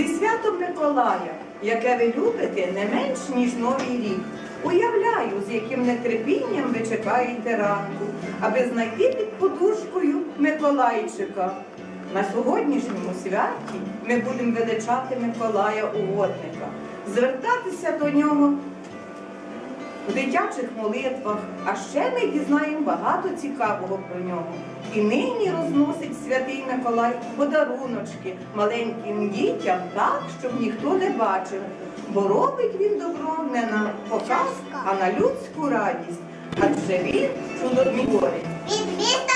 зі святом Миколая, яке ви любите не менш, ніж Новий рік. Уявляю, з яким нетерпінням ви чекаєте ранку, аби знайти під подушкою Миколайчика. На сьогоднішньому святі ми будемо величати Миколая угодника, звертатися до нього в дитячих молитвах, а ще ми дізнаємо багато цікавого про нього. І нині розносить святий Миколай подаруночки маленьким дітям так, щоб ніхто не бачив. Бо робить він добро не на показ, а на людську радість. Адже він чудотворець.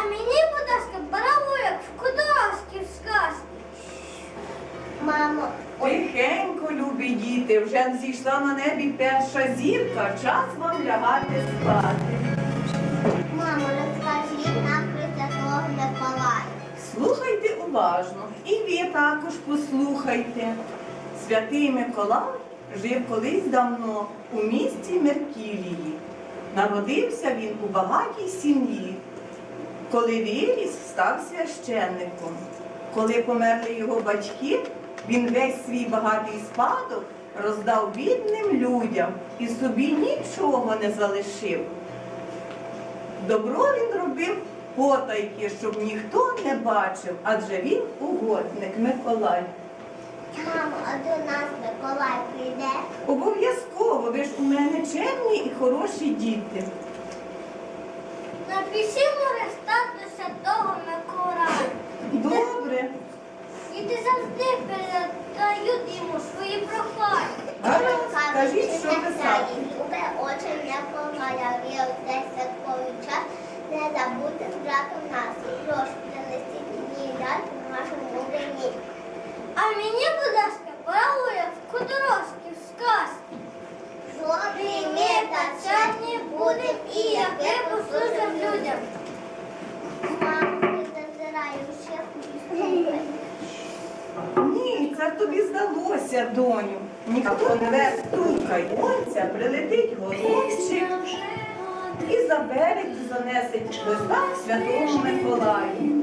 А мені, будь ласка, барабуєк в кудовській сказці. Мамо, Тихенько, любі діти, вже зійшла на небі перша зірка, час вам лягати спати. мамо, розкажіть нам про святого Миколая. Слухайте уважно, і ви також послухайте. Святий Миколай жив колись давно у місті Меркілії. Народився він у багатій сім'ї. Коли виріс, став священником. Коли померли його батьки, він весь свій багатий спадок роздав бідним людям і собі нічого не залишив. Добро він робив потайки, щоб ніхто не бачив, адже він угодник Миколай. Мамо, а до нас Миколай прийде. Обов'язково, ви ж у мене чемні і хороші діти. Напишімо листа до святого Миколая. Добре. Діти завжди передають йому свої прохання. Гаразд, скажіть, що писати. Любе очі Миколая, віру десь святковий час. Не забудьте з братом нас. Прошу принести мені ляльку в нашому мудрені. А мені, будь ласка, прогуля в кудорожки в сказки. Жодний мир та сьогодні буде і яке послужив людям. Мама, не зазираю, ще Ні, це тобі здалося, доню. Ніхто не стукає. Онця прилетить голубчик і забере і занесить листа святому Миколаю.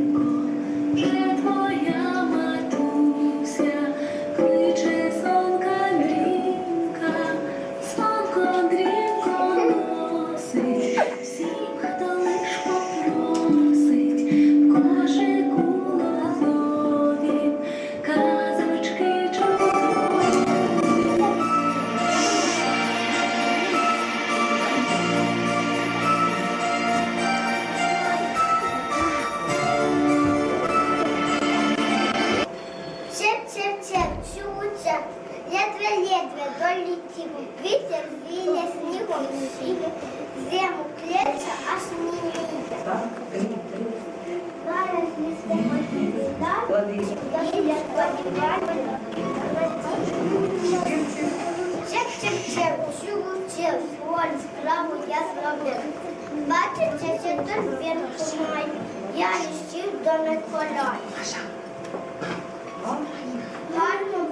Я зробив. Бачите, це тут вірку маю, я ліщив до Миколая. Гарно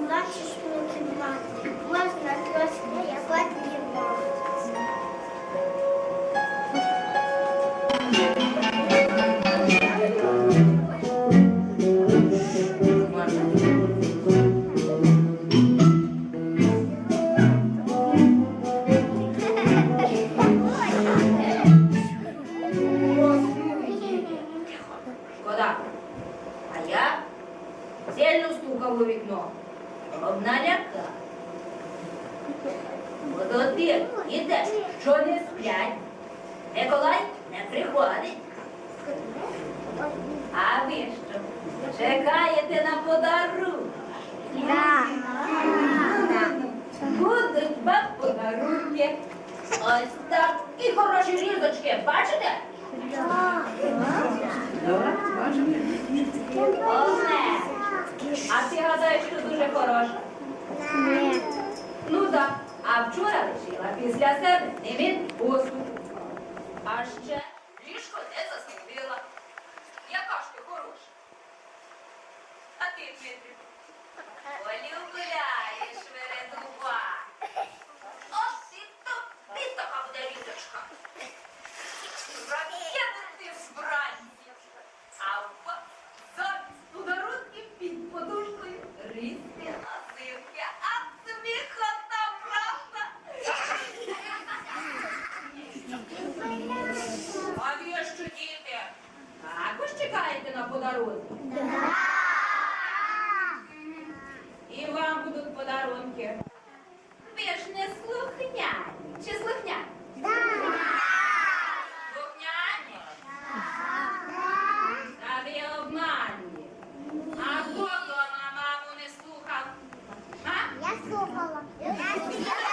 А ви що? Чекаєте на подарунок? Будуть вам подарунки. Ось так. І хороші різочки, бачите? Добре, бачимо. Олне. А ти гадаєш, що дуже хороша? Ну так. А вчора лишила після себе немін посуд. А ще ліжко не застелила. Яка ж ти хороша? А ти, Дмитрик, полюбляєш вередува. Ось і то ти така буде різочка. Ракети збранці. А в замість подарунків під подушкою різні лазивки. А сміхота, правда? А ви що, діти? Також чекаєте на подарунки? І вам будуть подарунки. Ви ж не слухняні. Чи слухняні? Слухняні? Та ви обманні. А хто дома маму не слухав? А? Я слухала. Я Ото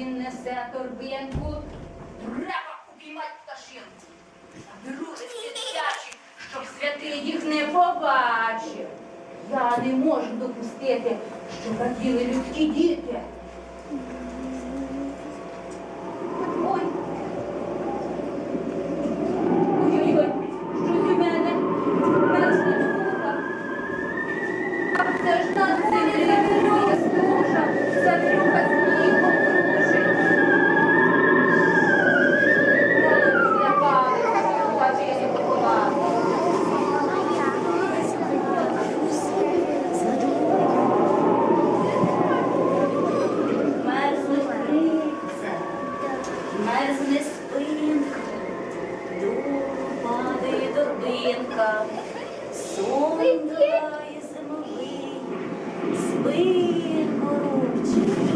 він несе торбинку. Треба упіймати пташинку. Друге сидячі, щоб святий їх не побачив. Я не можу допустити, щоб раділи людські діти. Ой. Ой-ой-ой, щось у мене мерзнуть вуха. Це ж на землі не служа, завірюка снігом грає зимовий, спи, голубчик,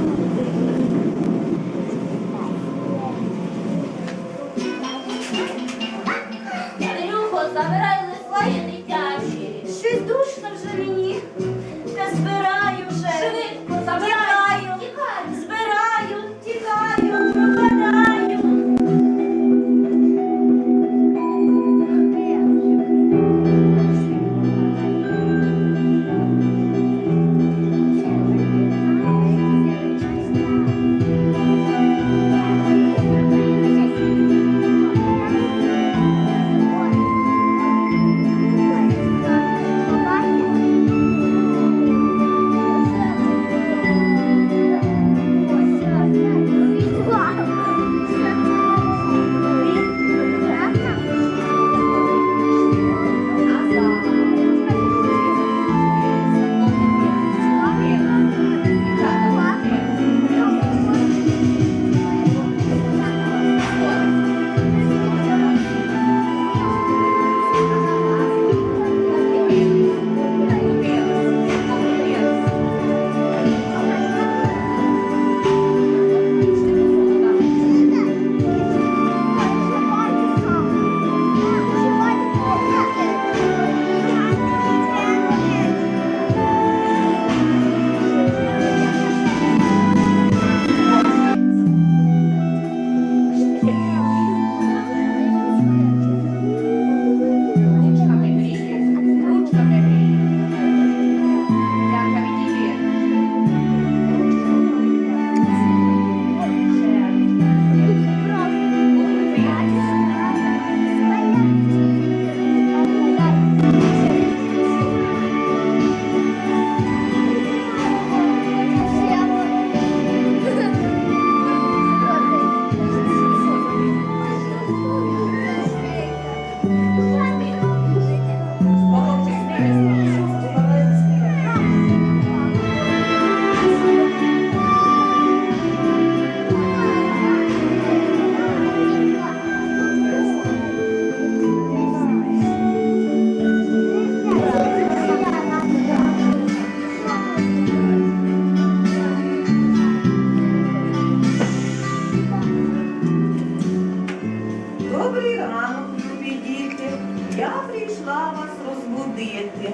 розбудити.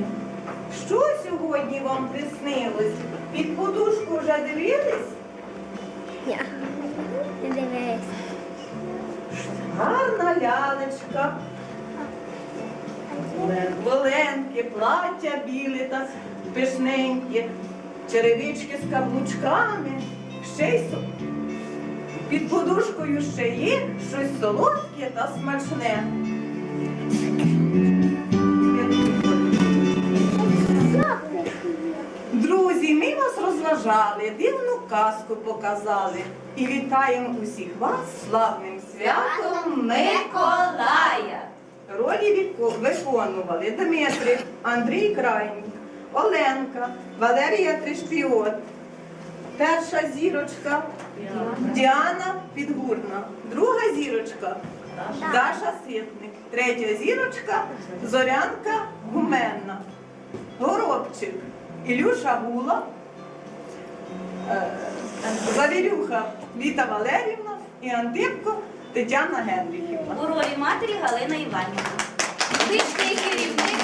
Що сьогодні вам приснилось? Під подушку вже дивились? Гарна лялечка. Воленки, плаття біле та пишненьке, черевички з каблучками, ще й під подушкою ще є щось солодке та смачне. Розважали, дивну казку показали і вітаємо усіх вас славним святом Миколая. Ролі виконували Дмитрик, Андрій Крайній, Оленка, Валерія Тришпіот, перша зірочка Діана Підгурна, друга зірочка Даша Ситник, третя зірочка Зорянка Гуменна, Горобчик Ілюша Гула, Завірюха Віта Валерівна і Антипко Тетяна Генріхівна. У ролі матері Галина Іванівна. Вичний керівник